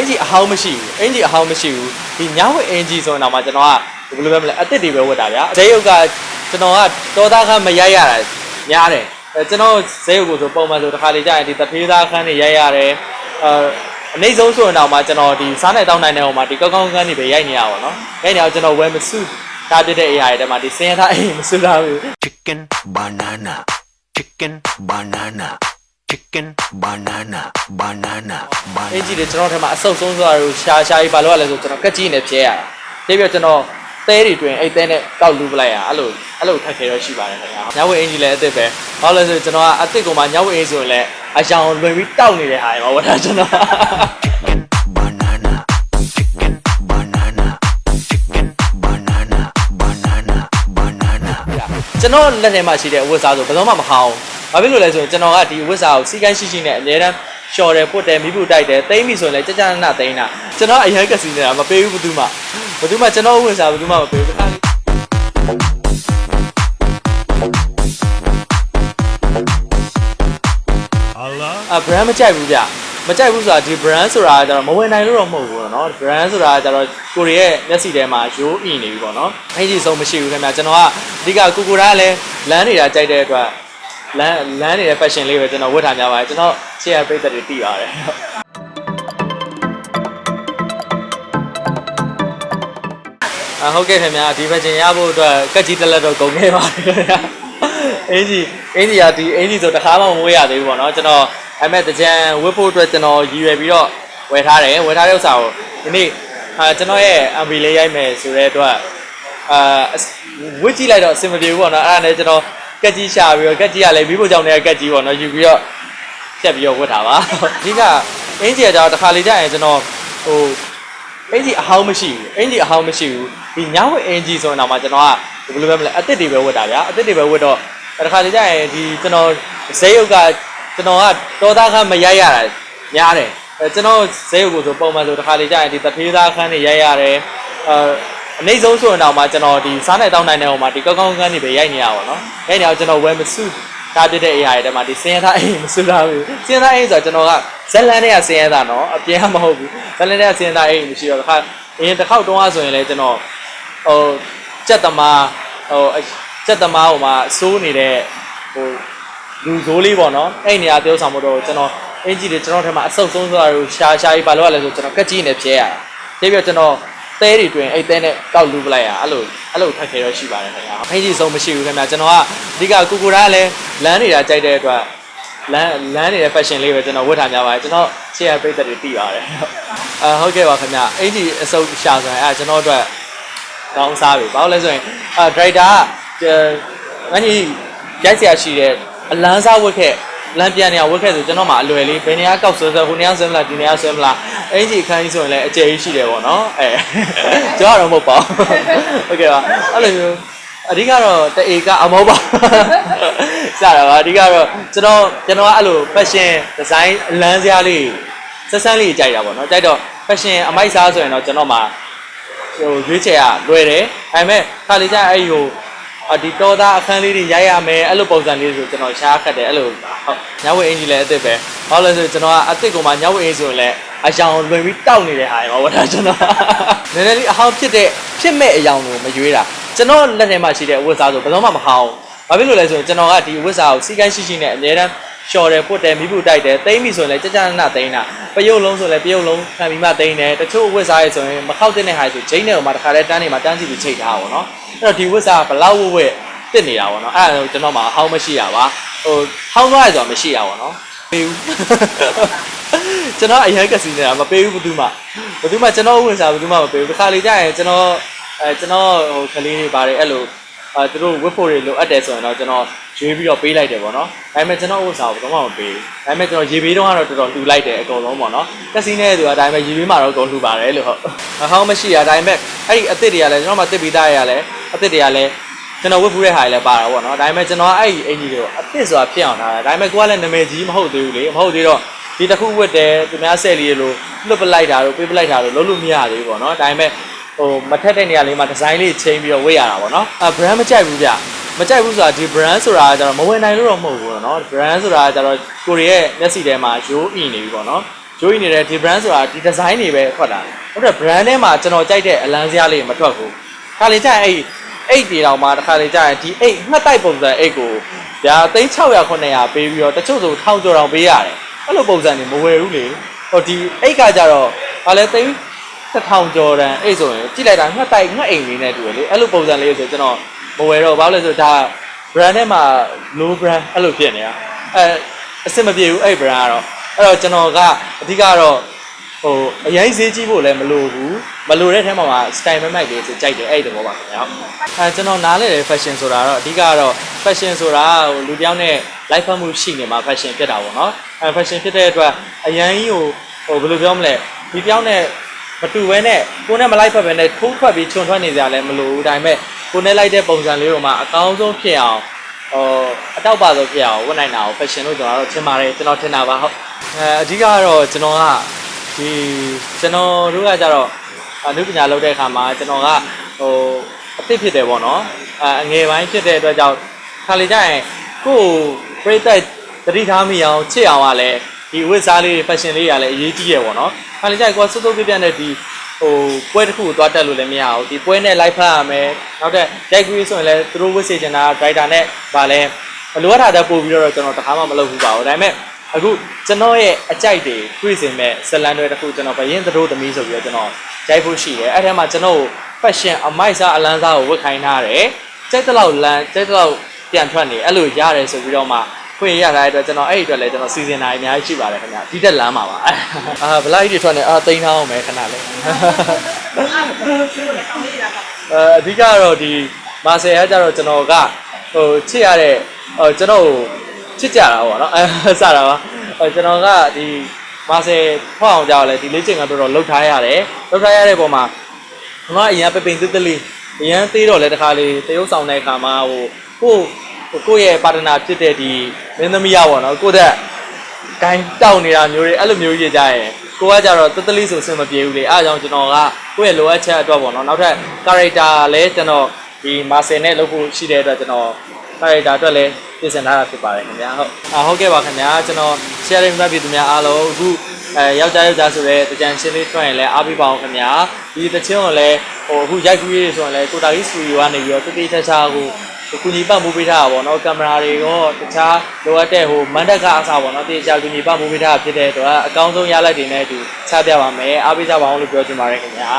င်ဂျီအဟောင်းမရှိဘူးအင်ဂျီအဟောင်းမရှိဘူးဒီညဝက်အင်ဂျီဆိုရင်တော့မှကျွန်တော်ကဘယ်လိုပဲမလဲအစ်စ်တွေပဲဝတ်တာဗျာဇေယုတ်ကကျွန်တော်ကတောသားခန်းမရိုက်ရတာများတယ်အဲကျွန်တော်ဇေယုတ်ကိုဆိုပုံမှန်ဆိုတစ်ခါလေကြာရင်ဒီတဖေးသားခန်းတွေရိုက်ရတယ်အဲအနိုင်ဆုံးဆိုရင်တော့မှကျွန်တော်ဒီစားနဲ့တောင်းနိုင်တဲ့ဟိုမှာဒီကောက်ကောက်ခန်းတွေပဲရိုက်နေရပါတော့ရိုက်နေအောင်ကျွန်တော်ဝယ်မစုတားပြတဲ့အရာတွေထဲမှာဒီစင်ရသားအိမ်မစုတာဘူး chicken banana chicken banana chicken banana banana အင် banana ကြီးတွေကျွန်တော်ထဲမှာအဆုပ်ဆုံးဆိုတာကိုရှာရှာကြီးဘာလို့လဲဆိုကျွန်တော်ကက်ကြီးနဲ့ဖြဲရတာပြီးပြီးတော့ကျွန်တော်သဲတွေတွင်အဲ့သဲနဲ့ကောက်လူပလိုက်ရအဲ့လိုအဲ့လိုခက်ခဲတော့ရှိပါတယ်ခင်ဗျာညဝေအင်ကြီးလည်းအစ်စ်ပဲဘာလို့လဲဆိုကျွန်တော်ကအစ်စ်ကောင်မှညဝေအင်ဆိုရင်လည်းအယောင်လွင်ပြီးတောက်နေတဲ့ဟာတွေမှာဝတ်တာကျွန်တော် chicken banana chicken banana chicken banana banana banana ကျွန်တော်လက်ထဲမှာရှိတဲ့အဝတ်စားဆိုဘယ်တော့မှမဟောင်း ဘာဖြစ်လို့လဲဆိုရင်ကျွန်တော်ကဒီဝစ်စာကိုစီကန်းရှိရှိနဲ့အများတန်းလျှော်တယ်ပုတ်တယ်မိဖို့တိုက်တယ်တိမ့်ပြီဆိုရင်လည်းကြကြနနတိမ့်တာကျွန်တော်အရင်ကစီနေတာမပေးဘူးဘူးသူမှဘူးသူမှကျွန်တော်ဝင်စားဘူးသူမှမပေးဘူးတခါအဘရန်မကြိုက်ဘူးဗျမကြိုက်ဘူးဆိုတာဒီ brand ဆိုတာကတော့မဝင်နိုင်လို့တော့မဟုတ်ဘူးပေါ့နော် brand ဆိုတာကတော့ကိုရီးယားမျက်စိထဲမှာရိုးအင်နေပြီပေါ့နော်အဲ့ဒီဆုံးမရှိဘူးခင်ဗျာကျွန်တော်ကအဓိကကိုကိုရာလည်းလမ်းနေတာကြိုက်တဲ့အတွက် လမ်းလမ်းနေတဲ့ fashion လေးပဲကျွန်တော်ဝတ်ထားကြပါတယ်ကျွန်တော် share ပိတ်သက်တွေတည်ပါတယ်အဟုတ်ကဲ့ခင်ဗျာဒီ fashion ရဖို့အတွက်ကက်ကြီးတက်လက်တော့ကုန်ခဲ့ပါတယ်ခင်ဗျာအင်ကြီးအင်ကြီးကဒီအင်ကြီးဆိုတစ်ခါမှမဝေးရသေးဘူးပေါ့နော်ကျွန်တော်အဲ့မဲ့တကြံဝတ်ဖို့အတွက်ကျွန်တော်ရည်ရွယ်ပြီးတော့ဝယ်ထားတယ်ဝယ်ထားတဲ့ဥစ္စာကိုဒီနေ့အာကျွန်တော်ရဲ့ MB လေးရိုက်မယ်ဆိုတဲ့အတွက်အာဝတ်ကြည့်လိုက်တော့အဆင်မပြေဘူးပေါ့နော်အဲ့ဒါနဲ့ကျွန်တော် ကက်ကြီးရှာပြီးတော့ကက်ကြီးကလည်းမိဖို့ကြောင့်လည်းကက်ကြီးပေါ့နော်ယူပြီးတော့ဖြတ်ပြီးတော့ဝတ်တာပါအဓိကအင်ကြီးကကျတော့တစ်ခါလေကြာရင်ကျွန်တော်ဟိုအင်ဂျီအဟောင်းမရှိဘူးအင်ဂျီအဟောင်းမရှိဘူးဒီညဝက်အင်ဂျီဆိုရင်တော့မှကျွန်တော်ကဘယ်လိုပဲမလဲအစ်စ်တွေပဲဝတ်တာဗျာအစ်စ်တွေပဲဝတ်တော့တစ်ခါလေကြာရင်ဒီကျွန်တော်ဇေယုတ်ကကျွန်တော်ကတောသားခန်းမရိုက်ရတာများတယ်အဲကျွန်တော်ဇေယုတ်ကိုဆိုပုံမှန်ဆိုတစ်ခါလေကြာရင်ဒီတဖေးသားခန်းတွေရိုက်ရတယ်အဲ အနိုင်ဆုံးဆိုရင်တော့မှကျွန်တော်ဒီစားနဲ့တောင်းနိုင်တဲ့ဟိုမှာဒီကောက်ကောက်ခန်းတွေပဲရိုက်နေရပါတော့ရိုက်နေအောင်ကျွန်တော်ဝယ်မစုတားပြတဲ့အရာတွေထဲမှာဒီစင်ရသားအိမ်မစုတာဘူးစင်ရသားအိမ်ဆိုတော့ကျွန်တော်ကဇက်လန်နဲ့ကစင်ရသားနော်အပြင်ကမဟုတ်ဘူးဇက်လန်နဲ့ကစင်ရသားအိမ်မရှိတော့တစ်ခါအရင်တစ်ခေါက်တုန်းကဆိုရင်လည်းကျွန်တော်ဟိုကြက်သမားဟိုကြက်သမားဟိုမှာစိုးနေတဲ့ဟိုလူဇိုးလေးပေါ့နော်အဲ့နေရာပြောဆောင်ဖို့တော့ကျွန်တော်အင်ဂျီတွေကျွန်တော်ထဲမှာအဆုပ်ဆုံးဆိုတာကိုရှာရှာကြီးဘာလို့ရလဲဆိုကျွန်တော်ကက်ကြီးနဲ့ဖြဲရတာပြီးပြီးတော့ကျွန်တော် သဲတွေတွင်အဲ့သဲနဲ့ကောက်လူပလိုက်ရအဲ့လိုအဲ့လိုခက်ခဲတော့ရှိပါတယ်ခင်ဗျာအင်ဂျီဆုံးမရှိဘူးခင်ဗျာကျွန်တော်ကအဓိကကိုကိုရာကလည်းလမ်းနေတာကြိုက်တဲ့အတွက်လမ်းလမ်းနေတဲ့ fashion လေးပဲကျွန်တော်ဝတ်ထားကြပါတယ်ကျွန်တော် share ပိတ်သက်တွေတည်ပါတယ်အာဟုတ်ကဲ့ပါခင်ဗျာအင်ဂျီအဆုပ်ရှာဆိုရင်အဲကျွန်တော်အတွက်ကောင်းစားပြီဘာလို့လဲဆိုရင်အာဒရိုက်တာကငန်းကြီးရိုက်ဆရာရှိတဲ့အလန်းစားဝတ်ခဲ့လမ်းပြန်နေအောင်ဝတ်ခဲ့ဆိုကျွန်တော်မှအလွယ်လေးဘယ်နေရာကောက်ဆွဲဆွဲဟိုနေရာဆွဲမလားဒီနေရာဆွဲမလား အင်ကြီးအခန်းကြီးဆိုရင်လည်းအကျယ်ကြီးရှိတယ်ပေါ့နော်အဲကျွန်တော်တော့မဟုတ်ပါဘူးဟုတ်ကဲ့ပါအဲ့လိုမျိုးအဓိကတော့တအေကအမောပါစတာပါအဓိကတော့ကျွန်တော်ကျွန်တော်ကအဲ့လို fashion design အလန်းစရာလေးဆက်ဆန်းလေးကြိုက်တာပေါ့နော်ကြိုက်တော့ fashion အမိုက်စားဆိုရင်တော့ကျွန်တော်မှဟိုရွေးချယ်ကလွယ်တယ်ဒါပေမဲ့ခါလေးကျရင်အဲ့ဒီဟိုအဒီတော်သားအခန်းလေးတွေရိုက်ရမယ်အဲ့လိုပုံစံလေးဆိုကျွန်တော်ရှားခတ်တယ်အဲ့လိုဟုတ်ညဝေအင်ကြီးလည်းအစ်စ်ပဲဘာလို့လဲဆိုကျွန်တော်ကအစ်စ်ကောင်မှညဝေအင်ဆိုရင်လည်း အယောင်လွင်ပြီးတောက်နေတဲ့ဟာတွေမှာဝတ်တာကျွန်တော်နည်းနည်းလေးအဟောင်းဖြစ်တဲ့ဖြစ်မဲ့အယောင်ကိုမရွေးတာကျွန်တော်လက်ထဲမှာရှိတဲ့အဝတ်စားဆိုဘယ်တော့မှမဟောင်းဘာဖြစ်လို့လဲဆိုရင်ကျွန်တော်ကဒီအဝတ်စားကိုစီကန်းရှိရှိနဲ့အများတန်းလျှော်တယ်ပုတ်တယ်မိဖို့တိုက်တယ်သိမ့်ပြီဆိုရင်လည်းကြကြနနသိမ့်တာပယုတ်လုံးဆိုလည်းပယုတ်လုံးခံပြီးမှသိမ့်တယ်တချို့ဝတ်စားရဲဆိုရင်မခောက်တဲ့ဟာဆိုဂျိန်းနဲ့ဟိုမှာတစ်ခါလဲတန်းနေမှာတန်းစီပြီးချိန်ထားပါတော့အဲ့တော့ဒီဝတ်စားဘလောက်ဝတ်ဝတ်တစ်နေတာပေါ့နော်အဲ့ဒါကျွန်တော်မှအဟောင်းမရှိရပါဟိုဟောင်းသွားရဆိုတာမရှိရပါတော့ပေးဘူး ကျွန်တော်အရင်ကစီနေတာမပေးဘူးဘယ်သူမှဘယ်သူမှကျွန်တော်ဝင်စားဘယ်သူမှမပေးဘူးတစ်ခါလေကြာရင်ကျွန်တော်အဲကျွန်တော်ဟိုကလေးတွေပါတယ်အဲ့လိုအဲသူတို့ဝတ်ဖို့တွေလိုအပ်တယ်ဆိုရင်တော့ကျွန်တော်ရွေးပြီးတော့ပေးလိုက်တယ်ပေါ့နော်ဒါပေမဲ့ကျွန်တော်ဥစ္စာကိုဘယ်တော့မှမပေးဘူးဒါပေမဲ့ကျွန်တော်ရေပေးတော့ကတော့တော်တော်လှူလိုက်တယ်အကုန်လုံးပေါ့နော်တက်စီနဲ့သူကဒါပေမဲ့ရေပေးမှာတော့အကုန်လှူပါတယ်လို့ဟုတ်အဟောင်းမရှိရဒါပေမဲ့အဲ့ဒီအစ်စ်တွေကလည်းကျွန်တော်မှတစ်ပြီးသားရရလဲအစ်စ်တွေကလည်းကျွန်တော်ဝတ်ဖူးတဲ့ဟာတွေလည်းပါတာပေါ့နော်ဒါပေမဲ့ကျွန်တော်အဲ့ဒီအင်ကြီးတွေကိုအစ်စ်ဆိုတာဖြစ်အောင်ထားတာဒါပေမဲ့ကိုကလည်းနာမည်ကြီးမဟုတ်သေးဘူးလေမဟုတ်သေးတော့ ဒီတစ်ခုဝတ်တယ်သူများဆယ်လီလိုလွတ်ပလိုက်တာတို့ပေးပလိုက်တာတို့လုံးလို့မရသေးဘူးပေါ့နော်ဒါပေမဲ့ဟိုမထက်တဲ့နေရာလေးမှာဒီဇိုင်းလေးချိန်ပြီးတော့ဝတ်ရတာပေါ့နော်အဲ brand မကြိုက်ဘူးဗျမကြိုက်ဘူးဆိုတာဒီ brand ဆိုတာကကျတော့မဝင်နိုင်လို့တော့မဟုတ်ဘူးပေါ့နော် brand ဆိုတာကကျတော့ကိုရီရဲ့မျက်စိထဲမှာရိုးအီနေပြီပေါ့နော်ဂျိုးနေတဲ့ဒီ brand ဆိုတာဒီ design တွေပဲထွက်တာဟုတ်တယ် brand ထဲမှာကျွန်တော်ကြိုက်တဲ့အလန်းစရာလေးမထွက်ဘူးခါလေကြာအဲ့အိတ်တီတောင်မှတစ်ခါလေကြာရင်ဒီအိတ်ငှက်တိုက်ပုံစံအိတ်ကိုဗျာသိန်း600 900ပေးပြီးတော့တချို့ဆိုထောင်ကျော်တောင်ပေးရတယ် အဲ့လိုပုံစံတွေမဝယ်ဘူးလေဟိုဒီအိတ်ကကြတော့ဘာလဲသိန်းတစ်ထောင်ကျော်တန်အိတ်ဆိုရင်ကြည့်လိုက်တာငှက်တိုက်ငှက်အိမ်လေးနဲ့တူတယ်လေအဲ့လိုပုံစံလေးဆိုကျွန်တော်မဝယ်တော့ဘာလို့လဲဆိုတော့ဒါ brand ထဲမှာ low brand အဲ့လိုဖြစ်နေတာအဲအဆင်မပြေဘူးအဲ့ brand ကတော့အဲ့တော့ကျွန်တော်ကအဓိကတော့ဟိုအရင်ဈေးကြီးဖို့လည်းမလိုဘူးမလိုတဲ့ထဲမှာမှာ style မိုက်လေးဆိုကြိုက်တယ်အဲ့ဒီသဘောပါခင်ဗျာအဲကျွန်တော်နားလဲတဲ့ fashion ဆိုတာတော့အဓိကတော့ fashion ဆိုတာဟိုလူတစ်ယောက်နဲ့ life ဖတ်မှုရှိနေမှာ fashion ဖြစ်တာပေါ့နော်အဲ fashion ဖြစ်တဲ့အတွက်အရင်ကြီးဟိုဟိုဘယ်လိုပြောမလဲဒီတစ်ယောက်နဲ့မတူဘဲနဲ့ကိုယ်နဲ့မလိုက်ဖက်ဘဲနဲ့ထိုးထွက်ပြီးခြုံထွက်နေကြလည်းမလိုဘူးဒါပေမဲ့ကိုယ်နဲ့လိုက်တဲ့ပုံစံလေးတော့မှအကောင်းဆုံးဖြစ်အောင်ဟိုအတောက်ပါဆိုဖြစ်အောင်ဝတ်နိုင်တာကို fashion လို့ကျွန်တော်တို့ထင်ပါတယ်ကျွန်တော်ထင်တာပါဟုတ်အဲအဓိကကတော့ကျွန်တော်ကဒီကျွန်တော်တို့ကကြတော့အနုပညာလုပ်တဲ့အခါမှာကျွန်တော်ကဟိုအသစ်ဖြစ်တယ်ပေါ့နော်အဲအငယ်ပိုင်းဖြစ်တဲ့အတွက်ကြောင့် ခါလေကြရင်ကိုယ့်ကိုပြိတက်သတိထားမိအောင်ချစ်အောင်ကလည်းဒီဝတ်စားလေး fashion လေးကလည်းအရေးကြီးရပေါ့နော်ခါလေကြရင်ကိုယ်စွတ်စွတ်ပြပြနဲ့ဒီဟိုပွဲတစ်ခုကိုသွားတက်လို့လည်းမရဘူးဒီပွဲနဲ့ live ဖတ်ရမယ်နောက်တဲ့ tag query ဆိုရင်လည်းသူတို့ဝတ်စေချင်တာ driver နဲ့ဗာလဲလိုအပ်တာတက်ပို့ပြီးတော့ကျွန်တော်တခါမှမလုပ်ဘူးပါဘူးဒါပေမဲ့အခုကျွန်တော်ရဲ့အကြိုက်တွေတွေ့စင်မဲ့ဇလန်တွေတစ်ခုကျွန်တော်ဘရင်သတို့သမီးဆိုပြီးတော့ကျွန်တော်ရိုက်ဖို့ရှိတယ်အဲ့ထဲမှာကျွန်တော် fashion အမိုက်စားအလန်းစားကိုဝတ်ခိုင်းထားတယ်ကြိုက်တဲ့လောက်လမ်းကြိုက်တဲ့လောက် ပြန်ထွက်နေအဲ့လိုရတယ်ဆိုပြီးတော့မှခွင့်ရတဲ့အတွက်ကျွန်တော်အဲ့ဒီအတွက်လည်းကျွန်တော်စီစဉ်တာအများကြီးရှိပါတယ်ခင်ဗျာဒီတက်လမ်းပါပါအာဘလိုက်တွေထွက်နေအာတိန်းထားအောင်မယ်ခဏလေးအဲအဓိကတော့ဒီမာဆယ်ကကြတော့ကျွန်တော်ကဟိုချစ်ရတဲ့ဟိုကျွန်တော်ချစ်ကြတာပေါ့နော်အဲစတာပါဟိုကျွန်တော်ကဒီမာဆယ်ဖောက်အောင်ကြောက်လဲဒီလေးချိန်ကတော့တော့လှုပ်ထားရတယ်လှုပ်ထားရတဲ့ပုံမှာကျွန်တော်ကအရင်ပပိန်သစ်သစ်လေးအရင်သေးတော့လဲတခါလေးတရုပ်ဆောင်တဲ့အခါမှာဟို ကိုဟိုကိုယ့်ရဲ့ပါတနာဖြစ်တဲ့ဒီမင်းသမီးရပေါ့နော်ကိုယ့်တဲ့ဂိုင်းတောက်နေတာမျိုးတွေအဲ့လိုမျိုးကြီးကြရင်ကိုကကြတော့တသလေးဆိုစင်မပြေဘူးလေအားကြောင့်ကျွန်တော်ကကိုယ့်ရဲ့လိုအပ်ချက်အတွက်ပေါ့နော်နောက်ထပ် character လည်းကျွန်တော်ဒီမာဆယ်နဲ့လုပ်ဖို့ရှိတဲ့အတွက်ကျွန်တော် character အတွက်လည်းပြင်ဆင်ထားတာဖြစ်ပါတယ်ခင်ဗျာဟုတ်အာဟုတ်ကဲ့ပါခင်ဗျာကျွန်တော် sharing မှတ်ပြည်သူများအားလုံးအခုအဲယောက်ျားယောက်ျားဆိုတဲ့တကြံရှင်းလေးထွက်ရင်လည်းအားပေးပါအောင်ခင်ဗျာဒီတချင်းကိုလည်းဟိုအခုရိုက်ကူးရေးဆိုရင်လည်းကိုတာကြီးစတူဒီယိုကနေပြီးတော့တိတိကျကျကို ကူညီပတ်မှုပေးထားတာပေါ့နော်ကင်မရာတွေရောတခြားလိုအပ်တဲ့ဟိုမန်တက်ကအစားပေါ့နော်တိကျကူညီပတ်မှုပေးထားတာဖြစ်တဲ့အတွက်အကောင်းဆုံးရလဒ်တွေနဲ့အတူချပြပါမယ်အားပေးကြပါအောင်လို့ပြောချင်ပါတယ်ခင်ဗျာ